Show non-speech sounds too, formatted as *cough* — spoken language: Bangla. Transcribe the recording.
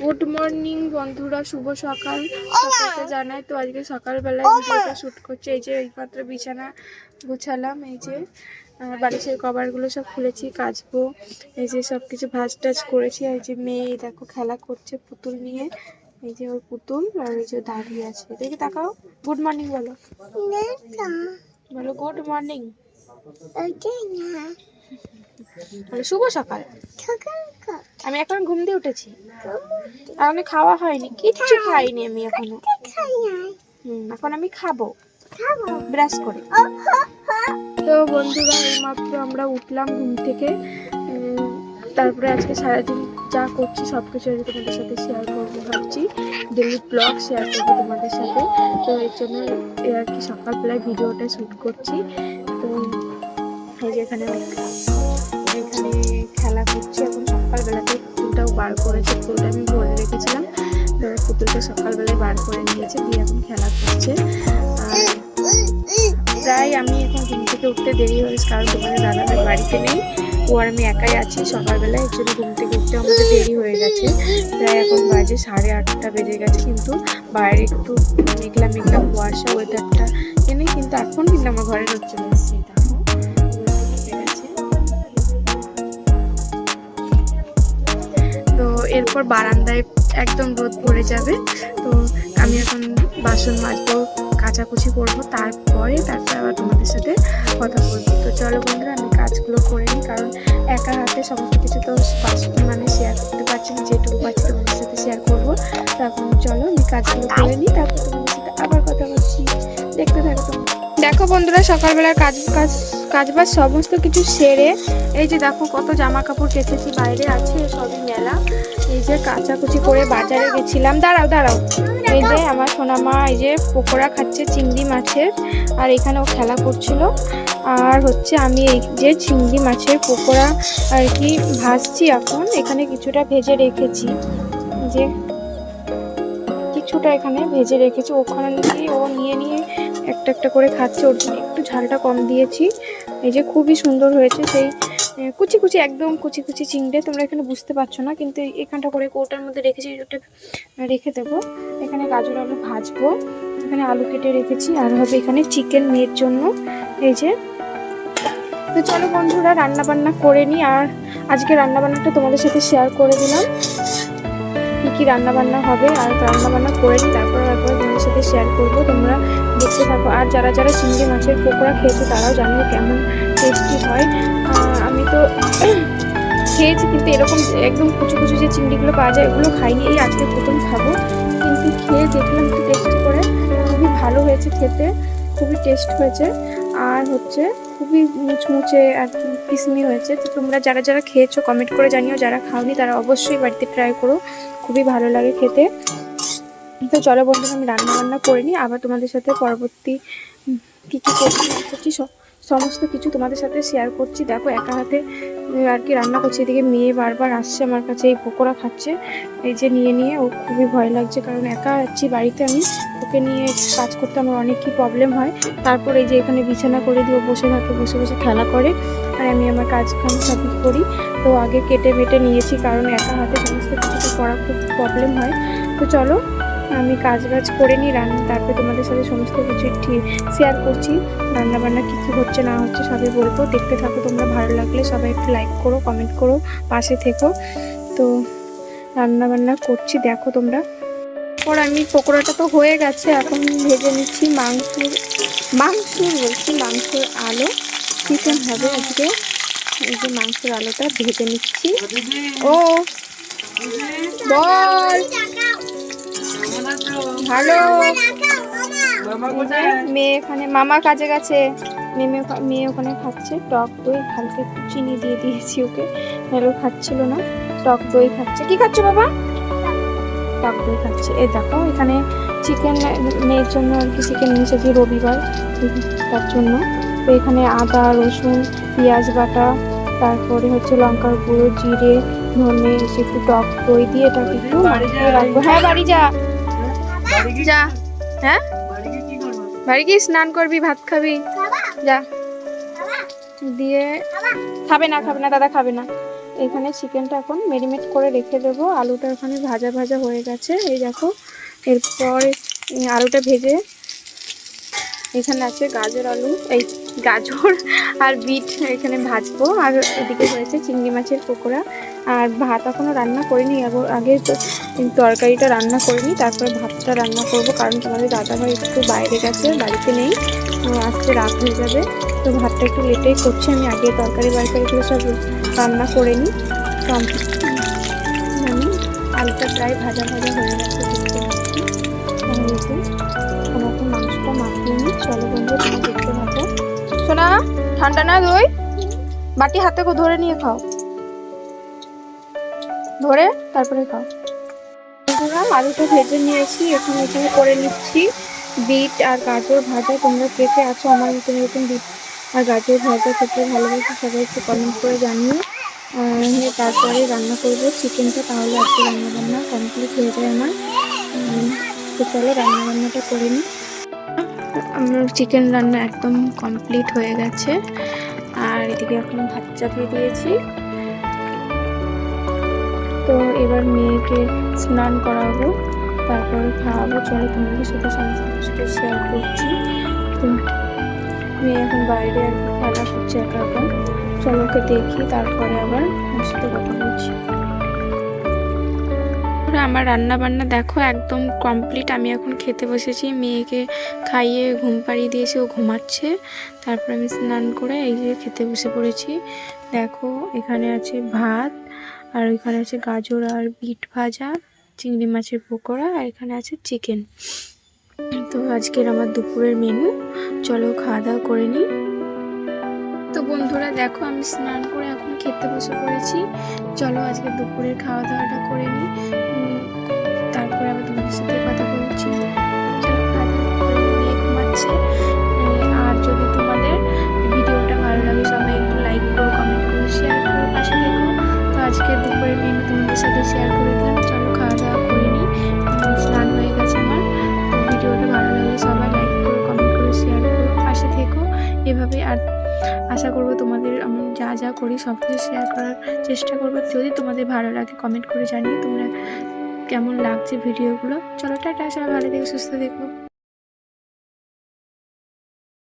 গুড মর্নিং বন্ধুরা। শুভ সকাল। সকালকে জানাই তো আজকে সকালবেলায় ভিডিওটা শ্যুট করছি। এই যে এইমাত্র বিছানা গুছালাম এই যে বালিশের কভারগুলো সব খুলেছি কাচবো এই যে সব কিছু ভাজ টাজ করেছি। আর এই যে মেয়ে দেখো খেলা করছে পুতুল নিয়ে। এই যে ওর পুতুল আর এই যে দাঁড়িয়ে আছে। দেখি তাকাও। গুড মর্নিং বলো। বলো গুড মর্নিং বলো শুভ সকাল। আমি এখন ঘুম দিয়ে উঠেছি। আমি খাওয়া হয়নি। কিচ্ছু খাইনি আমি এখনও। এখন আমি খাব। ব্রাশ করে। তো বন্ধুরা, এইমাত্র আমরা উঠলাম ঘুম থেকে। তারপরে আজকে সারাদিন যা করছি সব কিছু আজকে তোমাদের সাথে শেয়ার করব ভাবছি। ডেলি ব্লগ শেয়ার করব তোমাদের সাথে। তো এর জন্য আর কি সকালবেলায় ভিডিওটা শ্যুট করছি। তো এই যে এখানে সকালবেলায় বার করে নিয়েছে, দিয়ে এখন খেলা করছে। প্রায় আমি এখন ঘুম থেকে উঠতে দেরি হয়েছে, কারণ তোমাদের দাদাভাই বাড়িতে নেই। ও আর আমি একাই আছি সকালবেলা এর জন্য ঘুম থেকে উঠতে আমাদের দেরি হয়ে গেছে। প্রায় এখন বাজে সাড়ে আটটা বেজে গেছে, কিন্তু বাইরে একটু মেঘলা মেঘলা কুয়াশা ওয়েদারটা এনে কিন্তু এখন কিন্তু আমার ঘরে হচ্ছে এরপর বারান্দায় একদম রোদ পড়ে যাবে। তো আমি এখন বাসন মাজবো, কাচাকুচি করব, তারপরে তারপরে আবার তোমাদের সাথে কথা বলব। তো চলো বন্ধুরা, আমি কাজগুলো করে নিই, কারণ একা হাতে সমস্ত কিছু তো মানে শেয়ার করতে পারছি না, যেটুকু পারছি তোমাদের সাথে শেয়ার করব। তো এখন চলো আমি কাজগুলো করে নিই, তারপর তোমাদের সাথে আবার কথা বলছি। দেখতে থাকো দেখো বন্ধুরা, সকালবেলার কাজ কাজ কাজ বাজ সমস্ত কিছু সেরে, এই যে দেখো কত জামা কাপড় কেচেছি বাইরে আছে, সবই মেলা। এই যে কাচাকুচি করে বাজারে গেছিলাম। দাঁড়াও দাঁড়াও। এই যে আমার সোনামা, এই যে পকোড়া খাচ্ছে চিংড়ি মাছের, আর এখানে ও খেলা করছিল। আর হচ্ছে আমি এই যে চিংড়ি মাছের পকোড়া আর কি ভাজছি এখন, এখানে কিছুটা ভেজে রেখেছি। যে কিছুটা এখানে ভেজে রেখেছি। ওখানে ও নিয়ে নিয়ে একটা একটা করে খাচ্ছে, ওর জন্য একটু ঝালটা কম দিয়েছি। এই যে খুবই সুন্দর হয়েছে সেই কুচি কুচি, একদম কুচি কুচি চিংড়ে। তোমরা এখানে বুঝতে পারছ না, কিন্তু এখানটা করে কৌটার মধ্যে রেখেছি ওটা রেখে দেবো। এখানে গাজর আলু ভাজবো। এখানে আলু কেটে রেখেছি, আর হবে এখানে চিকেন মেয়ের জন্য। এই যে, তো চলো বন্ধুরা রান্না বান্না করে নিই, আর আজকে রান্না বান্নাটা তোমাদের সাথে শেয়ার করে দিলাম। কি কি রান্না বান্না হবে, আর রান্না বান্না করে নিই, তারপর তোমাদের সাথে শেয়ার করব। তোমরা দেখতে থাকো। আর যারা যারা চিংড়ি মাছের পকোড়া খেয়েছো, তারাও জানিও কেমন টেস্টি হয়। আমি তো *clears throat* খেয়েছি, কিন্তু এরকম একদম কুচু কুচু যে চিংড়িগুলো পাওয়া যায় এগুলো খাইনি। এই আজকে প্রথম খাব। কিন্তু খেয়ে দেখলাম একটু টেস্টি করে। খুবই ভালো হয়েছে খেতে, খুবই টেস্ট হয়েছে। আর হচ্ছে খুবই মুচমুচে আর কিসমি হয়েছে। তো তোমরা যারা যারা খেয়েছো কমেন্ট করে জানিও। যারা খাওনি, তারা অবশ্যই বাড়িতে ট্রাই করো। খুবই ভালো লাগে খেতে। তো চলো বন্ধুরা, আমি রান্না বান্না করে নিই। আবার তোমাদের সাথে পরবর্তী কী কী করছি করছি সমস্ত কিছু তোমাদের সাথে শেয়ার করছি। দেখো, একা হাতে আর কি রান্না করছি। এদিকে মেয়ে বারবার আসছে, আমার কাছে এই পকোড়া খাচ্ছে। এই যে নিয়ে নিয়ে ও খুবই ভয় লাগছে, কারণ একা আছি বাড়িতে আমি। ওকে নিয়ে কাজ করতে আমার অনেকই প্রবলেম হয়। তারপর এই যে এখানে বিছানা করে দিয়ে বসে থাকে, বসে বসে খেলা করে। আর আমি আমার কাজ কাম সবই করি। তো আগে কেটে বেটে নিয়েছি, কারণ একা হাতে সমস্ত কিছুতে করা খুব প্রবলেম হয়। তো চলো আমি কাজ বাজ করে নিই রান্না তারপরে তোমাদের সাথে সমস্ত কিছু ঠিক শেয়ার করছি। রান্না বান্না কী কী হচ্ছে, না হচ্ছে সবই বলব। দেখতে থাকো তোমরা, ভালো লাগলে সবাই একটু লাইক করো কমেন্ট করো, পাশে থেকো। তো রান্না বান্না করছি, দেখো তোমরা। ওর আমি পকোড়াটা তো হয়ে গেছে, এখন ভেজে নিচ্ছি মাংসের মাংসের বলছি, মাংসের আলো। চিকেন হবে আজকে। এই যে মাংসের আলোটা ভেজে নিচ্ছি। ও! বল! ভালো। মেয়ে এখানে মামা কাজে গেছে। মেয়ে মেয়ে ওখানে খাচ্ছে টক দই হালকা একটু চিনি দিয়ে দিয়েছি ওকে। নাহলে খাচ্ছিল না। টক দই খাচ্ছে। কি খাচ্ছ বাবা? টক দই খাচ্ছে। এই দেখো এখানে চিকেন মেয়ের জন্য আর কি চিকেন এনেছে যে রবিবার তার জন্য। তো এখানে আদা রসুন পেঁয়াজ বাটা তারপরে হচ্ছে লঙ্কার গুঁড়ো জিরে ধনে একটু টক দই দিয়ে এটাকে একটু রাখব। হ্যাঁ বাড়ি যা। যা। হ্যাঁ? বাড়ি গিয়ে স্নান করবি ভাত খাবি। যা। দিয়ে খাবে? না খাবে না দাদা খাবে না। এখানে চিকেনটা এখন মেরিনেট করে রেখে দেবো। আলুটা ওখানে ভাজা ভাজা হয়ে গেছে। এই দেখো এরপর আলুটা ভেজে এখানে আছে গাজর আলু এই গাজর আর বিট এখানে ভাজবো। আর এদিকে হয়েছে চিংড়ি মাছের পকোড়া। আর ভাত এখনও রান্না করিনি, আগে- তরকারিটা রান্না করিনি, তারপরে ভাতটা রান্না করব, কারণ তোমাদের দাদাভাই একটু বাইরে গেছে, বাড়িতে নেই আজকে রাত হয়ে যাবে, তো ভাতটা একটু লেটেই করছি, আমি আগে তরকারি বারকারিগুলো সব রান্না করে নিই মানে আলুটা প্রায় ভাজা ভাজা হয়ে গেছে মাংসটা ঠান্ডা না দই? বাটি হাতে ধরে নিয়ে খাও। ধরে তারপরে খাও। বন্ধুরা, আলুটা ভেজে নিয়েছি। এখন এখানে করে নিচ্ছি বিট আর গাজর ভাজা। তোমরা কে আছো আমার মতন এরকম বিট আর গাজর ভাজা খেতে ভালোবাসি সবাই একটু কমেন্ট করে আর তারপরে রান্না করব চিকেনটা, তাহলে আজকে রান্না বান্না কমপ্লিট হয়ে যায় আমার। তো চলো রান্না বান্নাটা করে নিই। আমার চিকেন রান্না একদম কমপ্লিট হয়ে গেছে। আর এদিকে এখন ভাত চাপিয়ে দিয়েছি। তো এবার মেয়েকে স্নান করাবো, তারপরে খাওয়াবো। চলো তোমাদের সাথে সমস্ত কিছু শেয়ার করছি। তো মেয়ে এখন বাইরে আর খেলা করছে একা চলো ওকে দেখি, তারপরে আবার ওর সাথে কথা বলছি। আমার রান্না বান্না দেখো, একদম কমপ্লিট আমি এখন খেতে বসেছি। মেয়েকে খাইয়ে ঘুম পাড়িয়ে দিয়েছি, ও ঘুমাচ্ছে। তারপর আমি স্নান করে এই যে খেতে বসে পড়েছি। দেখো, এখানে আছে ভাত আর ওইখানে আছে গাজর আর বিট ভাজা, চিংড়ি মাছের পকোড়া, আর এখানে আছে চিকেন। তো আজকের আমার দুপুরের মেনু চলো খাওয়া দাওয়া করে নিই। তো বন্ধুরা দেখো, আমি স্নান করে এখন খেতে বসে পড়েছি। চলো আজকে দুপুরের খাওয়া দাওয়াটা করে নিই। তারপরে আবার তোমাদের সাথে কথা বলছি। এভাবে আর আশা করব তোমাদের আমি যা যা করি সব কিছু শেয়ার করার চেষ্টা করব। যদি তোমাদের ভালো লাগে কমেন্ট করে জানিয়ে তোমরা কেমন লাগছে ভিডিওগুলো চলো টাটা, সবাই ভালো থেকে, সুস্থ থেকো।